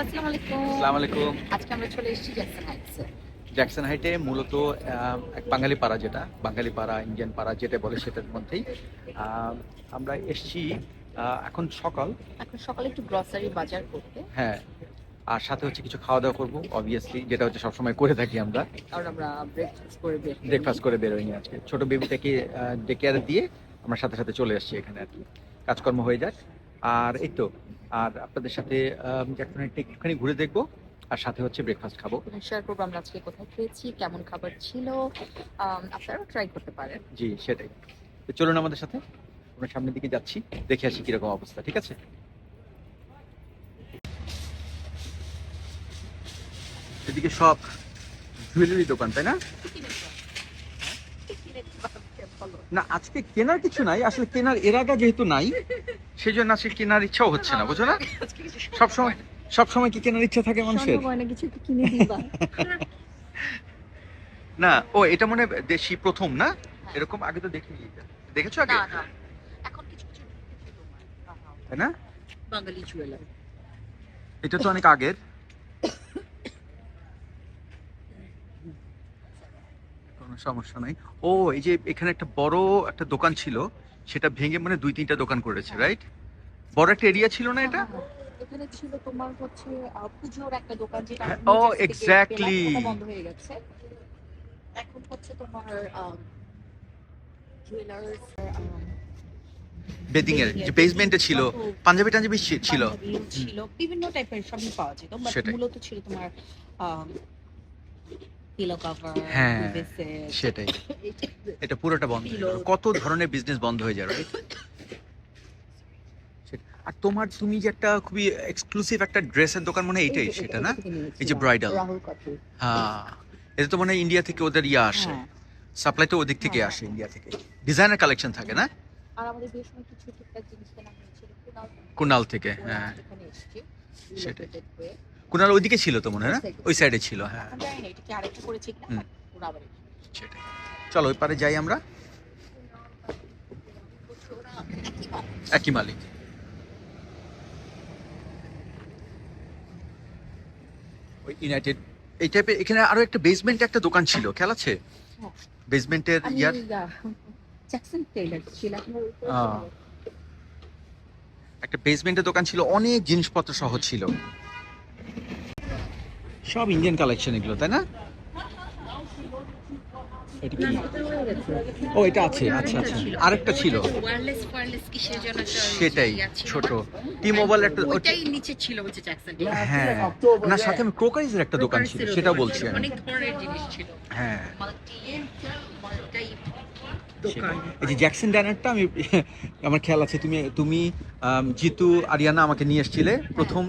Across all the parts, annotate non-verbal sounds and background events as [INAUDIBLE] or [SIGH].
আসসালামু আলাইকুম আসসালামু আলাইকুম আজকে আমরা চলে এসেছি জ্যাকসন হাইটসে জ্যাকসন হাইটে মূলত এক বাঙালি পাড়া যেটা বাঙালি পাড়া ইন্ডিয়ান পাড়া যেটা বলে সেটার মধ্যেই। আমরা এসছি এখন সকাল। এখন সকালে একটু গ্রসারি বাজার করতে। হ্যাঁ আর সাথে হচ্ছে কিছু খাওয়া দাওয়া করব অবভিয়াসলি যেটা হচ্ছে সবসময় করে থাকি আমরা। কারণ আমরা ব্রেকফাস্ট করে বের হই। ব্রেকফাস্ট করে বেরোয়নি আজকে। ছোট বেবিটাকে ডে কেয়ার দিয়ে আমরা সাথে সাথে চলে এসেছি এখানে আর কি। কাজকর্ম হয়ে যাক। আর এই তো আর আপনাদের সাথে হাইটে একটুখানি ঘুরে দেখব আর সাথে হচ্ছে ব্রেকফাস্ট খাব। শেয়ার করব আমরা আজকে কোথায় খেয়েছি কেমন খাবার ছিল আম, আপনারাও ট্রাই করতে পারেন। জি সেটাই। তো চলুন আমাদের সাথে আমরা সামনের দিকে যাচ্ছি দেখে আসি কীরকম অবস্থা ঠিক আছে? এদিকে সব জুয়েলারি দোকান তাই না? না আজকে কেনার কিছু নাই আসলে কেনার এরাটা যেহেতু নাই সেই জন্য আজকে কেনার ইচ্ছাও হচ্ছে না বুঝো না? সবসময় সবসময় কি কেনার ইচ্ছা থাকে মানুষের? কিছু একটু কিনে দিবা। [LAUGHS] না ও এটা মনে হয় দেশি প্রথম না? এরকম আগে তো দেখিনি। দেখেছ আগে? এখন কিছু কিছু তাই না? বাঙালি জুয়েলার এটা তো অনেক আগের। কোনো সমস্যা নাই। ও এই যে এখানে একটা বড় একটা দোকান ছিল সেটা ভেঙে মানে দুই তিনটা দোকান করেছে রাইট বড় একটা এরিয়া ছিল না এটা? এখানে ছিল তোমার হচ্ছে পুজোর একটা দোকান যেটা হ্যাঁ, ও, বন্ধ হয়ে গেছে। এখন হচ্ছে তোমার জুয়েলার্স বেদিং এর যে বেসমেন্টে ছিল পাঞ্জাবি টাঞ্জাবি ছিল। ছিল বিভিন্ন টাইপের সবই পাওয়া যেত বাট। মূলত ছিল তোমার পিলো কভার হ্যাঁ, সেটাই। [LAUGHS] এটা পুরোটা বন্ধ হয়ে গেল। কত ধরনের বিজনেস বন্ধ হয়ে যায় সেটা- আর তোমার তুমি যে একটা খুবই এক্সক্লুসিভ একটা ড্রেসের দোকান মনে হয় এইটাই সেটা না? এই যে কাপুর হ্যাঁ এটা তো মনে হয় ইন্ডিয়া থেকে ওদের ইয়ে আসে। হ্যাঁ। সাপ্লাই তো ওদিক থেকে হ্যাঁ, আসে ইন্ডিয়া থেকে। ডিজাইনার কালেকশন থাকে না? আর আমাদের বিয়ের সময় কিছু টুকটাক জিনিস কেনা হয়েছিল কুনাল কুনাল থেকে হ্যাঁ। সেটাই। কুনাল ওইদিকে ছিল তো মনে হয় না? ওই সাইডে ছিল হ্যাঁ। সেটাই। চলো ওই পারে যাই আমরা। একই মালিক। ওই ইউনাইটেড এই টাইপের এখানে আরও একটা বেসমেন্টে একটা দোকান ছিল খেয়াল আছে? হ্যাঁ। বেসমেন্টের ইয়ার। Jackson Taylor. ছিল। একটা বেসমেন্টের দোকান ছিল অনেক জিনিসপত্র সহ ছিল। সব ইন্ডিয়ান কালেকশন এগুলো তাই না? এটা কি? ও এটা আছে আচ্ছা আচ্ছা। আরেকটা ছিল। ওয়্যারলেস ওয়্যারলেস কিসের জন্য সেটাই ছোট। টি মোবাইল একটা ওটাই নিচে ছিল জ্যাকসন হ্যাঁ। না সাথে আমি ক্রোকারিজের একটা দোকান ছিল সেটাও বলছি আমি। অনেক ধরনের জিনিস ছিল। হ্যাঁ। মাল্টি। এই যে জ্যাকসন ড্যানারটা আমি [LAUGHS] আমার খেয়াল আছে তুমি তুমি জিতু আরিয়ানা আমাকে নিয়ে এসেছিলে প্রথম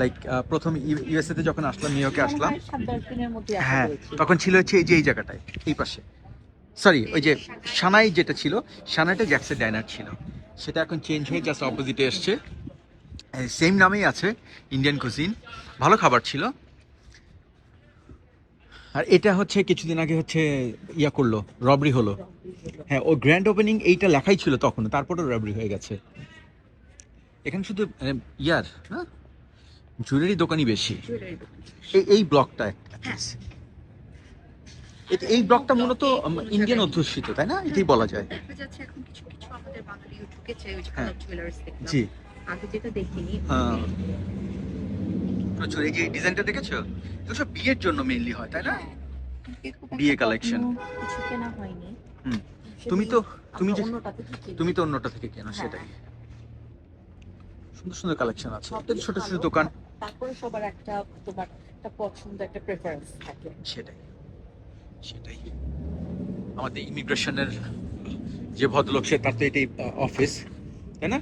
লাইক প্রথম ইউএসএ তে যখন আসলাম নিউ ইয়র্কে আসলাম। সাত দশ দিনের মধ্যে আসা হ্যাঁ তখন ছিল হচ্ছে এই যে এই জায়গাটায় এই পাশে। সরি ওই যে সানাই যেটা ছিল সানাইটা জ্যাকসন ডাইনার ছিল। সেটা এখন চেঞ্জ হয়ে জাস্ট অপোজিটে এসছে। সেম নামেই আছে ইন্ডিয়ান কুজিন ভালো খাবার ছিল। আর এটা হচ্ছে কিছুদিন আগে হচ্ছে ইয়া করল রবরি হলো। হ্যাঁ ও গ্র্যান্ড ওপেনিং এইটা লেখাই ছিল তখন তারপরেও রবরি হয়ে গেছে। এখানে শুধু মানে, ইয়ার না? জুয়েলারি দোকানই বেশি। এই এই ব্লকটা এটা এই ব্লকটা মূলত ইন্ডিয়ান অধ্যুষিত তাই না? এটাই বলা যায়। হ্যাঁ। জি আগে যেটা দেখিনি হ্যাঁ। প্রচুর এই যে ডিজাইনটা দেখেছ? এগুলো সব বিয়ের জন্য মেইনলি হয় তাই না? হ্যাঁ, বিয়ে। কখনো কিছু কেনা হয়নি। হুম। তুমি তো তুমি যে অন্যটা থেকে তুমি তো অন্যটা থেকে কেনো হ্যাঁ। সেটাই। সুন্দর সুন্দর কালেকশন আছে। ছোট ছোট দোকান। তারপরে সবার একটা তোমার একটা পছন্দ একটা প্রেফারেন্স থাকে। সেটাই। সেটাই। আমাদের ইমিগ্রেশনের যে ভদ্রলোক সে তার তো এটাই অফিস তাই না।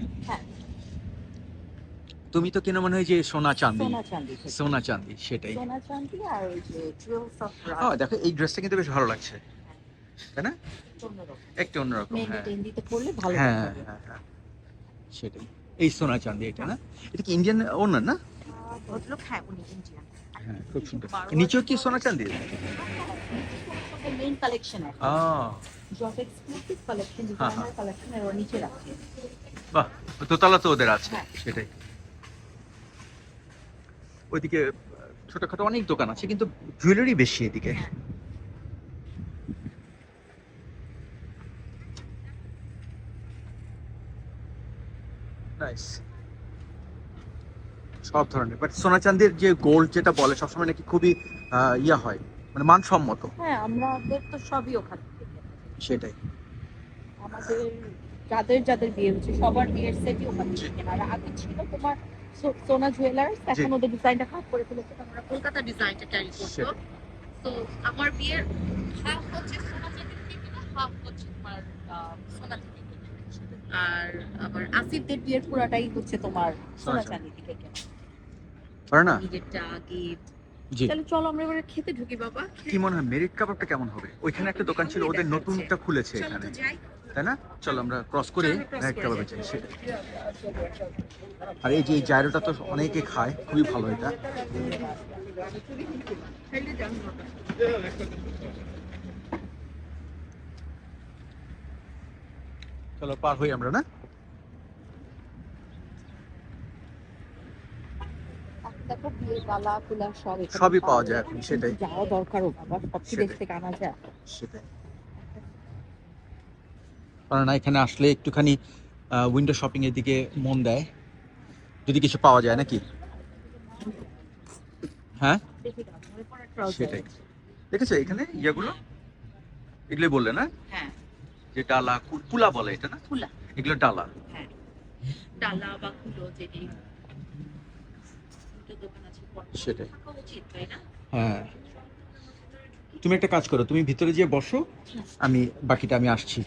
তুমি তো কেন মনে হয় যে সোনা চাঁদি? সোনা চাঁদি সেটাই। সোনা চাঁদি আর ওই যে জুয়েলস অফ ও দেখো এই ড্রেসটা কিন্তু বেশ ভালো লাগছে। তাই না? একটু অন্যরকম। হ্যাঁ। হ্যাঁ হ্যাঁ হ্যাঁ। সেটাই। এই সোনা চাঁদি এটা না? এটা কি ইন্ডিয়ান ওনার না? হ্যাঁ হ্যাঁ খুব সুন্দর। নিচেও কি সোনা চাঁদি? মেইন কালেকশন এক্সক্লুসিভ হ্যাঁ, নিচে বাহ দোতলা তো ওদের আছে হ্যাঁ। সেটাই। ওইদিকে ছোটখাটো অনেক দোকান আছে কিন্তু জুয়েলারি বেশি এদিকে। নাইস সব ধরনের। বাট সোনা চাঁদের যে গোল্ড যেটা বলে সবসময় নাকি খুবই আহ, ইয়া হয় মানে মানসম্মত। হ্যাঁ আমাদের তো সবই ওখান থেকে। সেটাই। আমাদের যাদের যাদের বিয়ে হচ্ছে সবার বিয়ের সেটই ওখান থেকে। আর আগে ছিল তোমার সোনা জুয়েলার্স এখন ওদের ডিজাইনটা খারাপ করে ফেলেছে আমরা কলকাতা ডিজাইনটা ক্যারি তো আমার বিয়ের হাফ হচ্ছে সোনা থেকে কেনা হাফ হচ্ছে তোমার সোনা থেকে। আর আমার আসিফদের বিয়ের পুরাটাই হচ্ছে তোমার সোনা চাঁদি থেকে। কেনা পারে না? নিজেরটা গিফট জি। তাহলে চলো আমরা এবারে খেতে ঢুকি বাবা। কি মনে হয় মেরিট কাবাবটা কেমন হবে? ওইখানে একটা দোকান ছিল ওদের। নতুনটা খুলেছে চলো এখানে। তো যাই। তাই না চলো আমরা ক্রস করে। যাই সেটাই আর এই যে এই জায়রোটা তো অনেকে খায় খুবই ভালো এটা। চলো পার হই আমরা না সবই পাওয়া যায় এখন, সেটাই। যাওয়া দরকারও বাবা সব কি দেশ থেকে আনা যায় সেটাই কারণ এখানে আসলে একটুখানি উইন্ডো শপিং এর দিকে মন দেয়। যদি কিছু পাওয়া যায় নাকি? হ্যাঁ। সেটাই। দেখেছ এখানে ইয়েগুলো? এগুলো বললে না? হ্যাঁ। যে ডালা কুলা বলে এটা না? কুলা। এগুলো ডালা। হ্যাঁ। ডালা বা কুলো যেটি সেটাই। হ্যাঁ। তুমি একটা কাজ করো তুমি ভিতরে গিয়ে বসো। আমি বাকিটা আমি আসছি।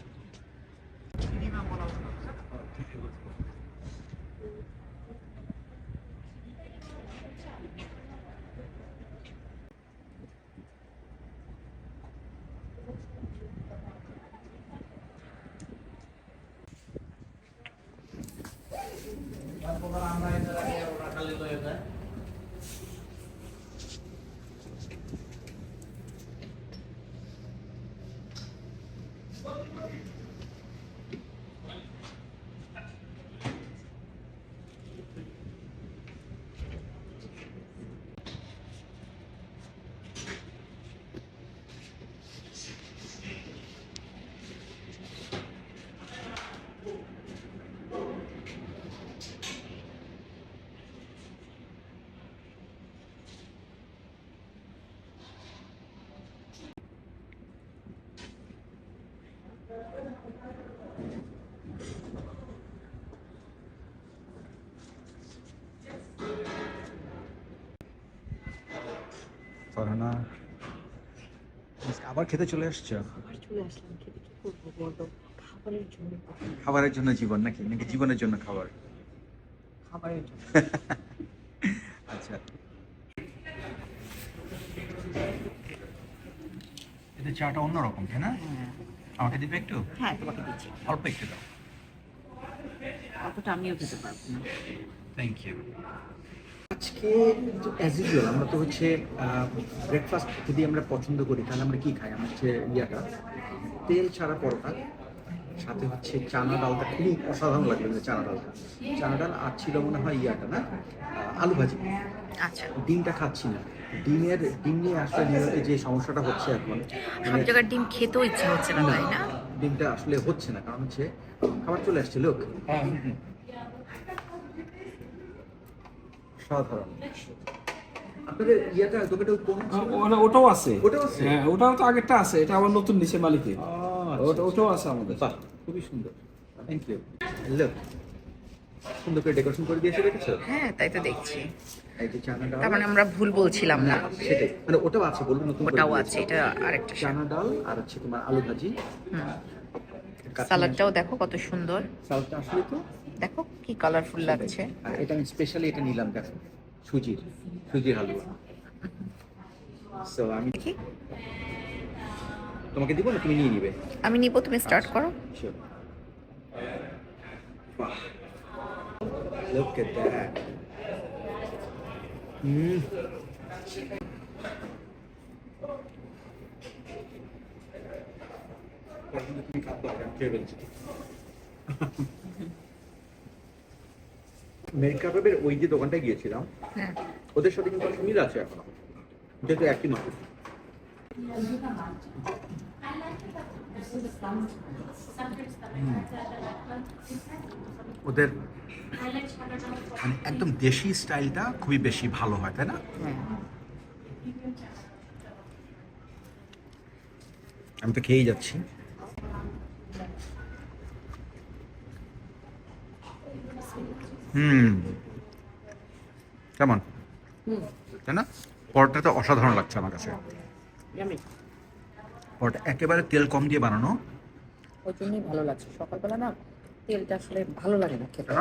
না আবার খেতে চলে আসছো? আবার চলে আসলাম খেতে কি করব বলো? খাবারের জন্য খাবারের জন্য জীবন নাকি? নাকি জীবনের জন্য খাবার? খাবারের জন্য। আচ্ছা। এতে চাটা অন্যরকম তাই না? আমাকে দিবে একটু? হ্যাঁ তোমাকে দিচ্ছি। অল্প একটু দাও। অতটা আমিও খেতে পারব না। থ্যাংক ইউ আজকে অ্যাজ ইউজুয়াল আমরা তো হচ্ছে ব্রেকফাস্ট যদি আমরা পছন্দ করি তাহলে আমরা কি খাই? আমরা হচ্ছে ইয়াটা তেল ছাড়া পরোটা সাথে হচ্ছে চানা ডালটা খুবই অসাধারণ লাগল চানা ডালটা। চানা ডাল আর ছিল মনে হয় ইয়াটা না আলু ভাজি। আচ্ছা। ডিমটা খাচ্ছি না। ডিমের ডিম নিয়ে আসলে নিউ যে সমস্যাটা হচ্ছে এখন সব মানে জায়গার ডিম খেতেও ইচ্ছে হচ্ছে না তাই না? ডিমটা আসলে হচ্ছে না কারণ হচ্ছে খাবার চলে আসছে লোক। সাধারণ আপনাদের ইয়েটা দোকানটা কোন ওটা ওটাও আছে। ওটাও আছে? হ্যাঁ ওটাও তো আগেরটা আছে এটা আবার নতুন নিচে মালিকের। ওটা ওটাও আছে আমাদের। বাহ খুবই সুন্দর। থ্যাংক ইউ লোক সুন্দর করে ডেকোরেশন করে দিয়েছে হ্যাঁ তাই তো দেখছি। এই যে চানা ডাল। তার মানে আমরা ভুল বলছিলাম না। সেটাই। মানে ওটাও আছে বলব নতুন করে ওটাও আছে এটা আরেকটা চানা ডাল আর হচ্ছে তোমার আলু ভাজি। সালাডটাও দেখো কত সুন্দর। সালাদটা আসলে তো দেখো কি কালারফুল লাগছে আর এটা আমি স্পেশালি এটা নিলাম দেখো সুজির সুজির হালুয়া সো আমি কি তোমাকে দিব না তুমি নিয়ে নিবে আমি নিব তুমি স্টার্ট করো Sure. Wow. Look at that. Mm. মেরিট কাবাবের ওই যে দোকানটায় গিয়েছিলাম হ্যাঁ। ওদের সাথে কিন্তু মিল আছে এখনও। যেহেতু একই মাছ ওদের মানে একদম দেশি স্টাইলটা খুবই বেশি ভালো হয় তাই না? আমি তো খেয়েই যাচ্ছি। হুম। কেমন? তাই না? পরোটা তো অসাধারণ লাগছে আমার কাছে। পরোটা একেবারে তেল কম দিয়ে বানানো। ওই জন্যই ভালো লাগছে। সকালবেলা না তেলটা আসলে ভালো লাগে না খেতে?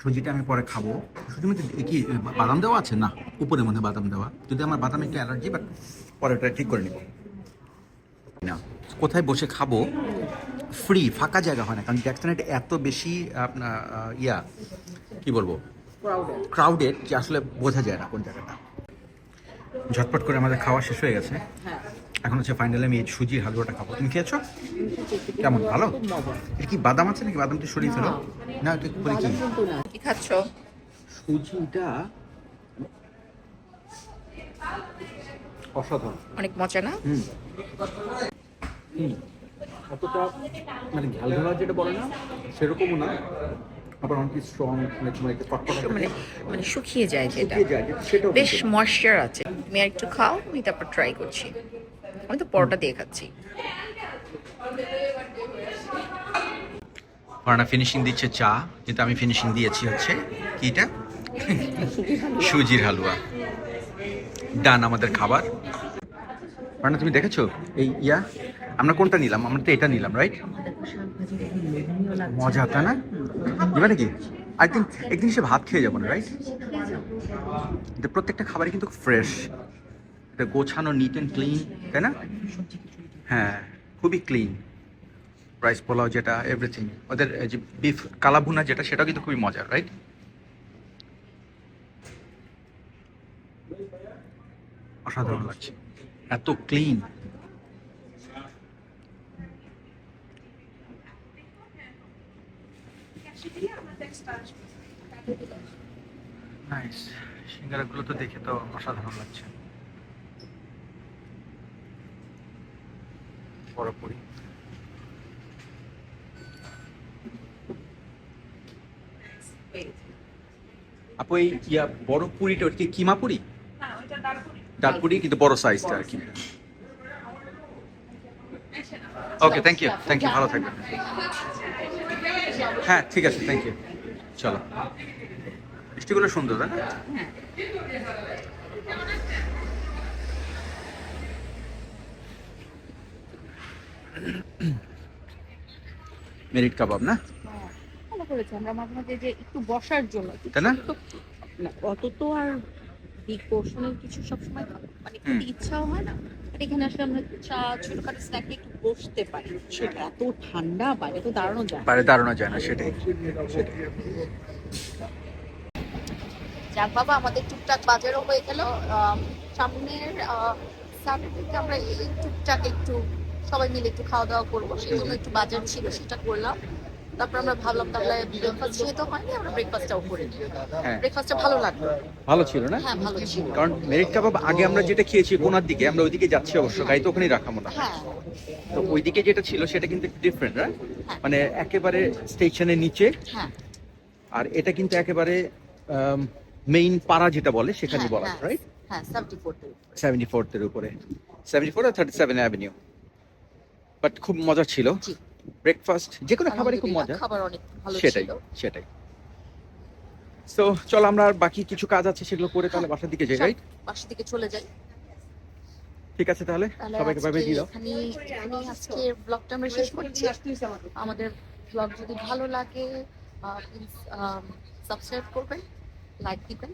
সুজিটা আমি পরে খাব। সুজির মধ্যে কি বাদাম দেওয়া আছে? না উপরে মধ্যে বাদাম দেওয়া। যদি আমার বাদাম একটু অ্যালার্জি বাট পরে ওটা ঠিক করে নিব। না কোথায় বসে খাব? ফ্রি ফাঁকা জায়গা হয় না। কারণ জ্যাকসন এটা এত বেশি আপনার ইয়া কি বলব? ক্রাউডেড ক্রাউডেড যে আসলে বোঝা যায় না কোন জায়গাটা। ঝটপট করে আমাদের খাওয়া শেষ হয়ে গেছে। হ্যাঁ। এখন হচ্ছে ফাইনালি আমি এই সুজির হালুয়াটা খাব। তুমি খেয়েছো? কেমন? ভালো? এটা কি বাদাম আছে নাকি? বাদামটি সরিয়ে ফেলো। না এটা করে কি খাচ্ছ? সুজিটা অসাধারণ। অনেক মজা না? হুম। হুম। অতটা মানে ঝালঝালা যেটা বলে না সেরকমও না। আবার অনেক স্ট্রং অনেক সময় একটু মানে মানে শুকিয়ে যায় যেটা। বেশ ময়শ্চার আছে। তুমি আর একটু খাও আমি তারপর ট্রাই করছি। আমি তো পরোটা দিয়ে খাচ্ছি। পার্না ফিনিশিং দিচ্ছে চা যেটা আমি ফিনিশিং দিয়েছি হচ্ছে কি এটা সুজির হালুয়া। ডান আমাদের খাবার। পার্না তুমি দেখেছ? এই ইয়া? আমরা কোনটা নিলাম? আমরা তো এটা নিলাম রাইট মজা তাই না? এবার নাকি একদিন একদিন সে ভাত খেয়ে যাব না রাইট প্রত্যেকটা খাবারই কিন্তু ফ্রেশ এটা গোছানো নিট অ্যান্ড ক্লিন তাই না? হ্যাঁ খুবই ক্লিন রাইস পোলাও যেটা এভরিথিং ওদের যে বিফ কালাভুনা যেটা, সেটাও কিন্তু খুবই মজার রাইট অসাধারণ লাগছে। এত ক্লিন নাইস সিঙ্গারাগুলো তো দেখে তো অসাধারণ লাগছে। পুরোপুরি আপু এই ইয়া বড় পুরিটা ওটা কি কিমা পুরি? ডাল পুরি কিন্তু বড় সাইজটা আর কি। Okay thank you thank you ভালো থাকবেন। হ্যাঁ ঠিক আছে থ্যাংক ইউ চলো। মিষ্টিগুলো সুন্দর তাই না? মেরিট কাবাব না? ভালো করেছে। আমরা মাঝে মাঝে যে একটু বসার জন্য তাই না? অত তো আর বিগ পোর্শনের কিছু সবসময় মানে। ইচ্ছাও হয় না। এখানে আসলে আমরা চা ছোটখাটো স্ন্যাকে একটু বসতে পারি। এত ঠান্ডা বাইরে তো দাঁড়ানো যায়। বাইরে দাঁড়ানো যায় না সেটাই যাক বাবা আমাদের টুকটাক বাজারও হয়ে গেল। সামনের স্যাটারডেতে আমরা এই টুকটাক একটু সবাই মিলে একটু খাওয়া দাওয়া করব। সেই জন্য একটু বাজার ছিল সেটা করলাম। তারপর আমরা ভাবলাম তাহলে ব্রেকফাস্ট যেহেতু হয়নি আমরা ব্রেকফাস্টটাও করে নিই। হ্যাঁ। ব্রেকফাস্টটা ভালো লাগল। ভালো ছিল না? হ্যাঁ ভালো ছিল। কারণ মেরিট কাবাব আগে আমরা যেটা খেয়েছি কোনার দিকে আমরা ওইদিকে যাচ্ছি অবশ্য গাড়ি তো ওখানেই রাখা মনে হয়। হ্যাঁ তো ওইদিকে যেটা ছিল সেটা কিন্তু ডিফারেন্ট হ্যাঁ। মানে একেবারে স্টেশনের নিচে হ্যাঁ। আর এটা কিন্তু একেবারে মেইন পাড়া যেটা বলে সেখানে হ্যাঁ, বলা হ্যাঁ। রাইট হ্যাঁ সেভেন্টি ফোরতে সেভেন্টি ফোর্থের উপরে। সেভেন্টি ফোর আর থার্টি সেভেন অ্যাভিনিউ বাট খুব মজা ছিল। ব্রেকফাস্ট যে কোনো খাবারই খুব মজা খাবার অনেক ভালো সেটাই সেটাই। তো চলো আমরা আর বাকি কিছু কাজ আছে সেগুলো করে তাহলে বাসার দিকে যাই। রাইট বাসা থেকে চলে যাই। ঠিক আছে তাহলে সবাইকে ভাবে আজকে দিয়ে দাও। এখানেই আজকের ব্লগটা আমরা শেষ করছি। আমাদের ব্লগ যদি ভালো লাগে প্লিজ সাবস্ক্রাইব করবেন লাইক দিবেন।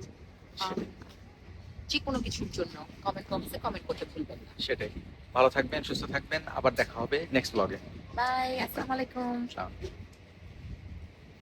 যে কোনো কিছুর জন্য কমেন্ট বক্সে কমেন্ট করতে ভুলবেন না। সেটাই। ভালো থাকবেন সুস্থ থাকবেন। আবার দেখা হবে নেক্সট ব্লগে বাই আসসালামু আলাইকুম.